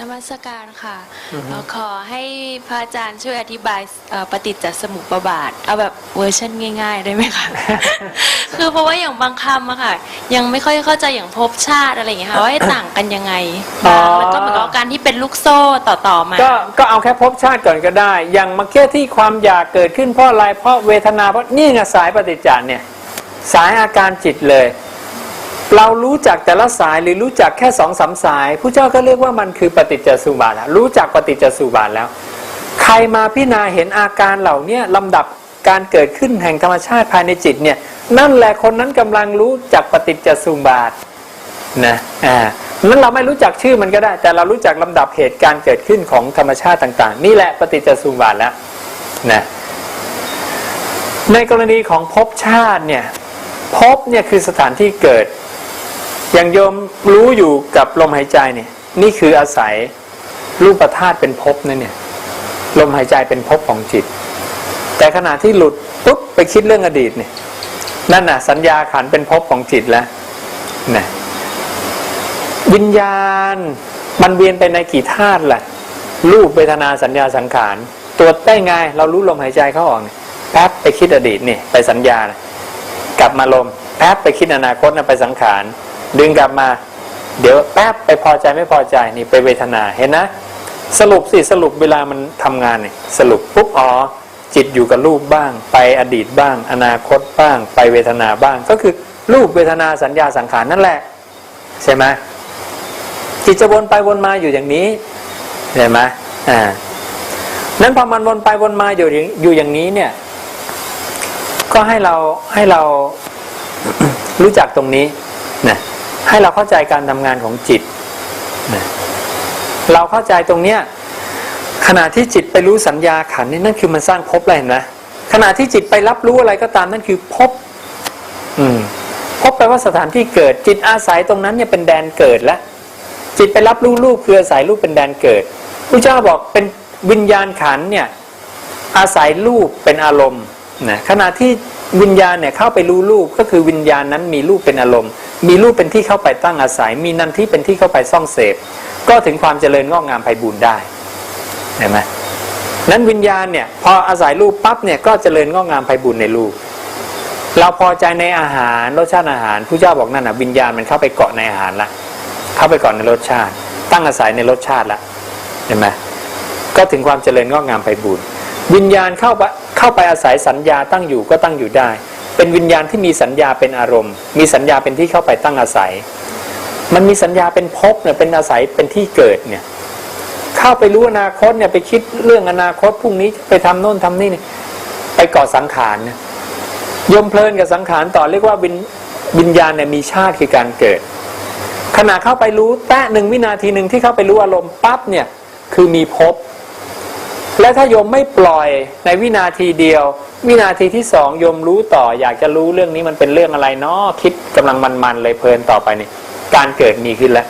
นมัสการค่ะเอ่อขอให้พระอาจารย์ช่วยอธิบายเอ่อปฏิจจสมุปบาท เอาแบบเวอร์ชันง่าย ๆ ได้ไหมคะ คือเพราะว่าอย่างบางคำอะค่ะ ยังไม่ค่อยเข้าใจอย่างภพชาติอะไรอย่างเงี้ยค่ะว่าให้ต่างกันยังไงอ๋อ มันก็เหมือนกับการที่เป็นลูกโซ่ต่อๆมา ก็ก็เอาแค่ภพชาติก่อนก็ได้ อย่างเมื่อกี้ที่ความอยากเกิดขึ้นเพราะอะไรเพราะเวทนาเพราะนี่ไงสายปฏิจจารเนี่ย สายอาการจิตเลย เรารู้จักแต่ละสายหรือรู้จักแค่สองสามสายผู้เจ้าก็เรียกว่ามันคือปฏิจจสุบาทแล้วรู้จักปฏิจจสุบาทแล้ว ใครมาพิจารณาเห็นอาการเหล่านี้ลำดับการเกิดขึ้นแห่งธรรมชาติภายในจิตเนี่ยนั่นแหละคนนั้นกำลังรู้จักปฏิจจสุบาทนะอ่านั้นเราไม่รู้จักชื่อมันก็ได้ แต่เรารู้จักลำดับเหตุการณ์เกิดขึ้นของธรรมชาติต่าง ๆ นี่แหละปฏิจจสุบาทแล้วนะในกรณีของภพชาติเนี่ยภพเนี่ยคือสถานที่เกิด อย่างโยมรู้อยู่กับลมหายใจเนี่ย นี่คืออาศัยรูปธาตุเป็นภพนั่นเนี่ย ลมหายใจเป็นภพของจิต แต่ขณะที่หลุดปุ๊บไปคิดเรื่องอดีตเนี่ย นั่นน่ะ สัญญาขันเป็นภพของจิตแล้วนะวิญญาณมันเวียนไปในกี่ธาตุล่ะ รูปเวทนาสัญญาสังขารตรวจได้ไง เรารู้ลมหายใจเข้าออกเนี่ยแป๊บไปคิดอดีตนี่ไปสัญญานะกลับมาลมแป๊บไปคิดอนาคตนะไปสังขาร ดึงกลับมา เดี๋ยวแป๊บไปพอใจไม่พอใจนี่ไปเวทนาเห็นนะ สรุปสิสรุปเวลามันทำงานเนี่ยสรุปปุ๊บอ๋อจิตอยู่กับรูปบ้าง ไปอดีตบ้าง อนาคตบ้าง ไปเวทนาบ้าง ก็คือรูปเวทนาสัญญาสังขารนั่นแหละ ใช่ไหมจิตจะวนไปวนมาอยู่อย่างนี้เห็นไหมอ่านั้นพอมันวนไปวนมาอยู่อยู่อย่างนี้เนี่ย ก็ให้เราให้เรารู้จักตรงนี้นะ ให้เราเข้าใจการทำงานของจิต เราเข้าใจตรงเนี้ยขณะที่จิตไปรู้สัญญาขันนี่นั่นคือมันสร้างภพอะไรนไหมขณะที่จิตไปรับรู้อะไรก็ตามนั่นคือภพอืมพแปลว่าสถานที่เกิด จิตอาศัยตรงนั้นเนี่ยเป็นแดนเกิดแล้วจิตไปรับรู้รูปคืออาศัยรูปเป็นแดนเกิดพระเจ้าบอกเป็นวิญญาณขันเนี่ยอาศัยรูปเป็นอารมณ์นะขณะที่ วิญญาณเนี่ยเข้าไปรู้รูปก็คือวิญญาณนั้นมีรูปเป็นอารมณ์ มีรูปเป็นที่เข้าไปตั้งอาศัย มีนันที่เป็นที่เข้าไปซ่องเสพ ก็ถึงความเจริญงอกงามไพบูรณ์ได้เห็นไหมนั้นวิญญาณเนี่ยพออาศัยรูปปั๊บเนี่ยก็เจริญงอกงามไพบูรณ์ในรูป เราพอใจในอาหารรสชาติอาหารผู้เจ้าบอกนั่นนะวิญญาณมันเข้าไปเกาะในอาหารละเข้าไปเกาะในรสชาติ ตั้งอาศัยในรสชาติละเห็นไหมก็ถึงความเจริญงอกงามไปบุญวิญญาณเข้าไป เข้าไปอาศัยสัญญาตั้งอยู่ก็ตั้งอยู่ได้ เป็นวิญญาณที่มีสัญญาเป็นอารมณ์ มีสัญญาเป็นที่เข้าไปตั้งอาศัย มันมีสัญญาเป็นภพเนี่ยเป็นอาศัยเป็นที่เกิดเนี่ยเข้าไปรู้อนาคตเนี่ยไปคิดเรื่องอนาคตพรุ่งนี้ไปทำโน่นทำนี่เนี่ยไปก่อสังขารเนี่ยยมเพลินกับสังขารต่อเรียกว่าวิญวิญญาณเนี่ยมีชาติคือการเกิดขณะเข้าไปรู้แตะหนึ่งวินาทีหนึ่งที่เข้าไปรู้อารมณ์ปั๊บเนี่ยคือมีภพ และถ้าโยมไม่ปล่อยในวินาทีเดียว วินาทีที่สองโยมรู้ต่อ อยากจะรู้เรื่องนี้มันเป็นเรื่องอะไรเนาะคิดกำลังมันๆเลยเพลินต่อไปนี่การเกิดมีขึ้นแล้ว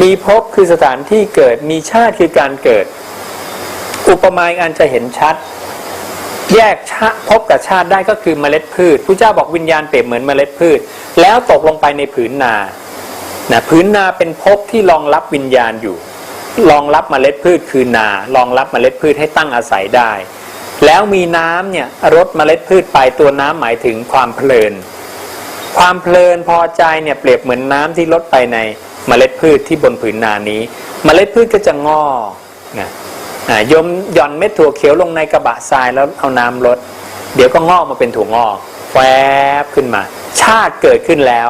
มีภพคือสถานที่เกิดมีชาติคือการเกิด อุปมาอีกอันจะเห็นชัด แยกชาพบกับชาติได้ก็คือเมล็ดพืชผู้เจ้าบอกวิญญาณเปรียบเหมือนเมล็ดพืช แล้วตกลงไปในผืนนานะผืนนาเป็นภพที่รองรับวิญญาณอยู่ รองรับเมล็ดพืชคือนา รองรับเมล็ดพืชให้ตั้งอาศัยได้ แล้วมีน้ำเนี่ยรดเมล็ดพืชไปตัวน้ำหมายถึงความเพลิน ความเพลินพอใจเนี่ยเปรียบเหมือนน้ำที่ลดไปในเมล็ดพืชที่บนผืนนานี้เมล็ดพืชก็จะงอกนะยมหย่อนเม็ดถั่วเขียวลงในกระบะทรายแล้วเอาน้ำลดเดี๋ยวก็งอกมาเป็นถั่วงอกแวบขึ้นมา ชาติเกิดขึ้นแล้ว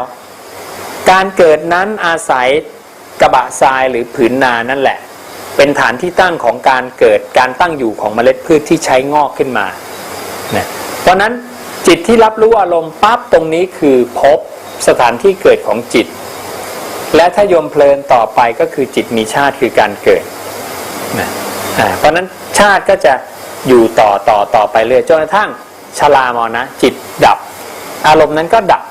การเกิดนั้นอาศัย กระบะทรายหรือผืนนานั่นแหละ เป็นฐานที่ตั้งของการเกิดการตั้งอยู่ของเมล็ดพืชที่ใช้งอกขึ้นมานะเพราะนั้นจิตที่รับรู้อารมณ์ปั๊บตรงนี้คือพบสถานที่เกิดของจิต และถ้ายมเพลินต่อไปก็คือจิตมีชาติคือการเกิดนะเพราะนั้นชาติก็จะอยู่ต่อต่อต่อไปเรื่อยจนกระทั่งชรามรณะจิตดับ อารมณ์นั้นก็ดับ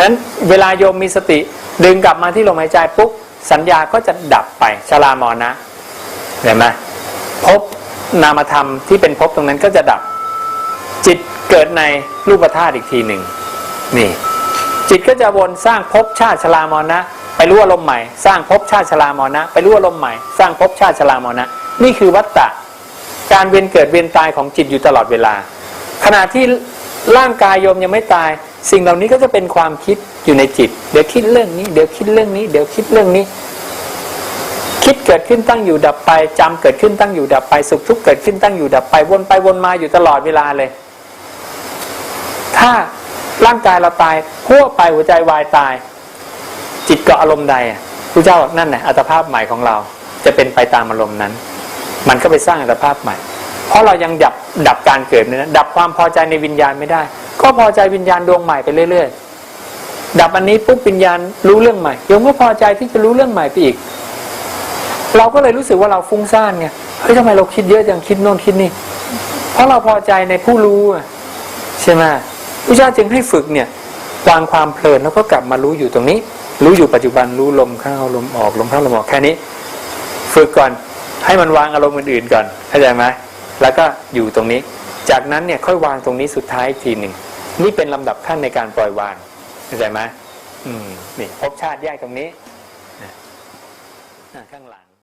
นั้นเวลาโยมมีสติดึงกลับมาที่ลมหายใจปุ๊บ สัญญาก็จะดับไปชรามรณะเห็นไหมภพนามธรรมที่เป็นภพตรงนั้นก็จะดับ จิตเกิดในรูปธาตุอีกทีหนึ่งนี่ จิตก็จะวนสร้างภพชาติชรามรณะไปรู้อารมณ์ใหม่ สร้างภพชาติชรามรณะไปรู้อารมณ์ใหม่สร้างภพชาติชรามรณะนี่คือวัตตะการเวียนเกิดเวียนตายของจิตอยู่ตลอดเวลา ขณะที่ร่างกายโยมยังไม่ตาย สิ่งเหล่านี้ก็จะเป็นความคิด อยู่ในจิต เดี๋ยวคิดเรื่องนี้ เดี๋ยวคิดเรื่องนี้ เดี๋ยวคิดเรื่องนี้ คิดเกิดขึ้นตั้งอยู่ดับไปจำเกิดขึ้นตั้งอยู่ดับไปสุขทุกข์เกิดขึ้นตั้งอยู่ดับไปวนไปวนมาอยู่ตลอดเวลาเลย ถ้าร่างกายเราตายพัวไปหัวใจวายตาย จิตเกาะอารมณ์ใดอะพระเจ้าบอกนั่นแหละอัตภาพใหม่ของเราจะเป็นไปตามอารมณ์นั้น มันก็ไปสร้างอัตภาพใหม่ เพราะเรายังดับดับการเกิดนี่ยนดับความพอใจในวิญญาณไม่ได้ ก็พอใจวิญญาณดวงใหม่ไปเรื่อย ๆ ดับอันนี้ปุ๊บวิญญาณรู้เรื่องใหม่โยมก็พอใจที่จะรู้เรื่องใหม่ไปอีก เราก็เลยรู้สึกว่าเราฟุ้งซ่านไงเฮ้ยทำไมเราคิดเยอะจังคิดโน่นคิดนี่ เพราะเราพอใจในผู้รู้ใช่ไหมพระเจ้าจึงให้ฝึกเนี่ยวางความเพลินแล้วก็กลับมารู้อยู่ตรงนี้ รู้อยู่ปัจจุบันรู้ลมเข้าลมออกลมเข้าลมออกแค่นี้ ฝึกก่อนให้มันวางอารมณ์อื่นๆก่อนเข้าใจไหมแล้วก็อยู่ตรงนี้ จากนั้นเนี่ยค่อยวางตรงนี้สุดท้ายทีหนึ่งนี่เป็นลำดับขั้นในการปล่อยวาง เข้าใจไหมอืมนี่ภพชาติแยกตรงนี้ข้างหลัง